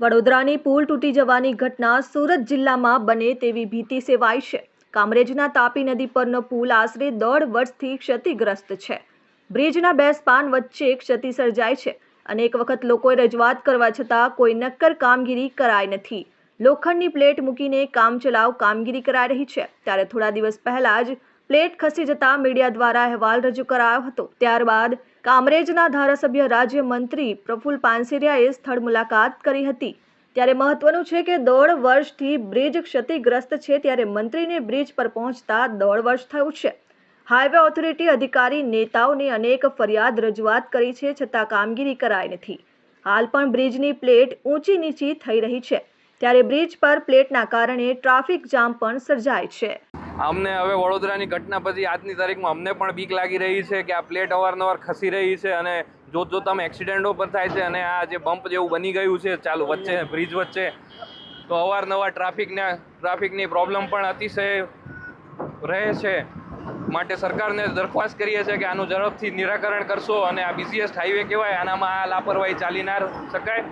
વડોદરાની પુલ તૂટી જવાની ઘટના સુરત જિલ્લામાં બને તેવી ભીતિ સેવાઈ છે. કામરેજના તાપી નદી પરનો પુલ આશરે દોઢ વર્ષથી ક્ષતિગ્રસ્ત છે. બ્રિજના બે સ્પાન વચ્ચે ક્ષતિ સર્જાય છે અનેક વખત લોકોએ રજૂઆત કરવા છતાં કોઈ નક્કર કામગીરી કરાઈ નથી. લોખંડની પ્લેટ મૂકીને કામચલાઉ કામગીરી કરાઈ રહી છે. ત્યારે થોડા દિવસ પહેલા જ પ્લેટ ખસી જતા મીડિયા દ્વારા અહેવાલ રજૂ કરાયો હતો. ત્યારબાદ કામરેજના ધારાસભ્ય રાજ્ય મંત્રી પ્રફુલ પાનસેરિયાએ સ્થળ મુલાકાત કરી હતી. ત્યારે મહત્વનું છે કે દોઢ વર્ષથી બ્રિજ ક્ષતિગ્રસ્ત છે ત્યારે મંત્રીને બ્રિજ પર પહોંચતા દોઢ વર્ષ થયું છે. હાઈવે ઓથોરિટી અધિકારી નેતાઓની અનેક ફરિયાદ રજૂઆત કરી છે છતાં કામગીરી કરાઈ નથી. હાલ પણ બ્રિજની પ્લેટ ઊંચી નીચી થઈ રહી છે. ત્યારે બ્રિજ પર પ્લેટના કારણે ટ્રાફિક જામ પણ સર્જાય છે. અમને હવે વડોદરાની ઘટના પછી આજની તારીખમાં અમને પણ બીક લાગી રહી છે કે આ પ્લેટ અવારનવાર ખસી રહી છે અને જોત જોતામાં એક્સિડન્ટો પણ થાય છે અને આ જે બમ્પ જેવું બની ગયું છે, ચાલુ વચ્ચે બ્રિજ વચ્ચે, તો અવારનવાર ટ્રાફિકને ટ્રાફિકની પ્રોબ્લેમ પણ અતિશય રહે છે. માટે સરકારને દરખાસ્ત કરીએ છીએ કે આનું ઝડપથી નિરાકરણ કરશો અને આ બિઝીએસ્ટ હાઈવે કહેવાય, આનામાં આ લાપરવાહી ચાલી ના શકાય,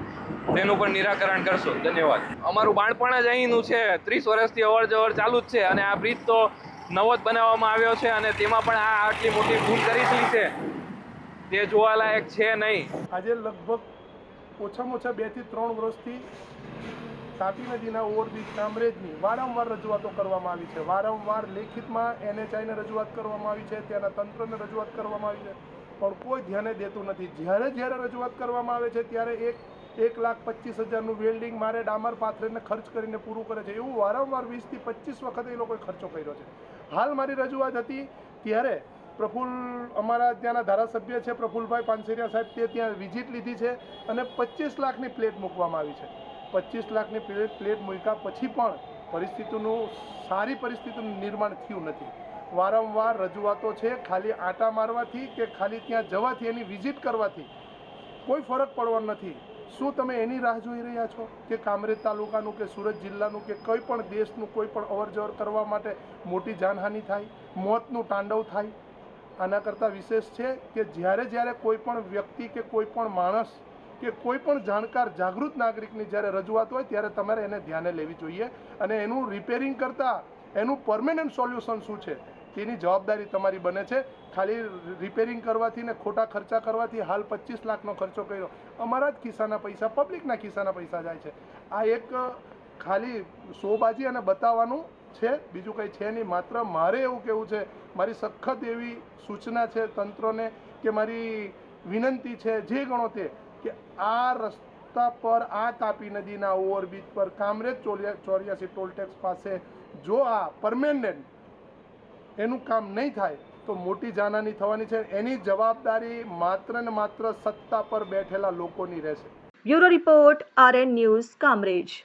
તેનું પણ નિરાકરણ કરશો. ધન્યવાદ. અમારું બાળપણ જ અહીંનું છે. ત્રીસ વર્ષથી અવર જવર ચાલુ જ છે અને આ બ્રિજ તો નવો જ બનાવવામાં આવ્યો છે અને તેમાં પણ આ આટલી મોટી ભૂલ કરેલી છે. તે જોવાલાયક છે નહીં. આજે લગભગ ઓછામાં ઓછા બેથી ત્રણ વર્ષથી તાપી નદીના ઓવરબ્રિજ કામરેજની વારંવાર રજૂઆતો કરવામાં આવી છે. વારંવાર લેખિતમાં એનએચઆઈને રજૂઆત કરવામાં આવી છે, ત્યાંના તંત્રને રજૂઆત કરવામાં આવી છે, પણ કોઈ ધ્યાને દેતું નથી. જ્યારે જ્યારે રજૂઆત કરવામાં આવે છે, ત્યારે એક એક લાખ પચીસ હજારનું વેલ્ડિંગ મારે ડામર પાથરીને ખર્ચ કરીને પૂરું કરે છે. એવું વારંવાર વીસથી પચીસ વખત એ લોકોએ ખર્ચો કર્યો છે. હાલ મારી રજૂઆત હતી, ત્યારે પ્રફુલ્લ અમારા ત્યાંના ધારાસભ્ય છે, પ્રફુલભાઈ પાનસેરિયા સાહેબ, તે ત્યાં વિઝિટ લીધી છે અને પચીસ લાખની પ્લેટ મૂકવામાં આવી છે. પચીસ લાખની પ્લેટ પ્લેટ મૂક્યા પછી પણ પરિસ્થિતિનું સારી પરિસ્થિતિનું નિર્માણ થયું નથી. વારંવાર રજૂઆતો છે, ખાલી આટા મારવાથી કે ખાલી ત્યાં જવાથી, એની વિઝિટ કરવાથી? કોઈ ફરક પડવાનો નથી. શું તમે એની રાહ જોઈ રહ્યા છો કે કામરેજ તાલુકાનું કે સુરત જિલ્લાનું કે કોઈ પણ દેશનું કોઈ પણ અવરજવર કરવા માટે મોટી જાનહાનિ થાય, મોતનું તાંડવ થાય? આના કરતાં વિશેષ છે કે જ્યારે જ્યારે કોઈ પણ વ્યક્તિ કે કોઈ પણ માણસ કે કોઈ પણ જાણકાર, જાગૃત નાગરિકની જ્યારે રજૂઆત હોય ત્યારે તમારે એને ધ્યાને લેવી જોઈએ અને એનું રિપેરિંગ કરતાં એનું પરમેનન્ટ સોલ્યુશન શું છે તેની જવાબદારી તમારી બને છે. ખાલી રિપેરિંગ કરવાથી ને ખોટા ખર્ચા કરવાથી હાલ પચીસ લાખનો ખર્ચો કર્યો. અમારા જ ખિસ્સાના પૈસા પબ્લિકના ખિસ્સાના પૈસા જાય છે. આ એક ખાલી શોબાજી અને બતાવવાનું છે. બીજું કંઈ છે નહીં. માત્ર મારે એવું કહેવું છે, મારી સખત એવી સૂચના છે તંત્રને કે મારી વિનંતી છે, જે ગણો તે કે આ રસ્તા પર, આ તાપી નદીના ઓવરબ્રિજ પર કામરેજ ચોર્યાસી ટોલટેક્સ પાસે જો આ પરમેનન્ટ એનું કામ નહીં થાય, તો મોટી જાનહાની થવાની છે. એની જવાબદારી માત્ર ને માત્ર સત્તા પર બેઠેલા લોકોની રહેશે. Bureau report R N news Kamrej.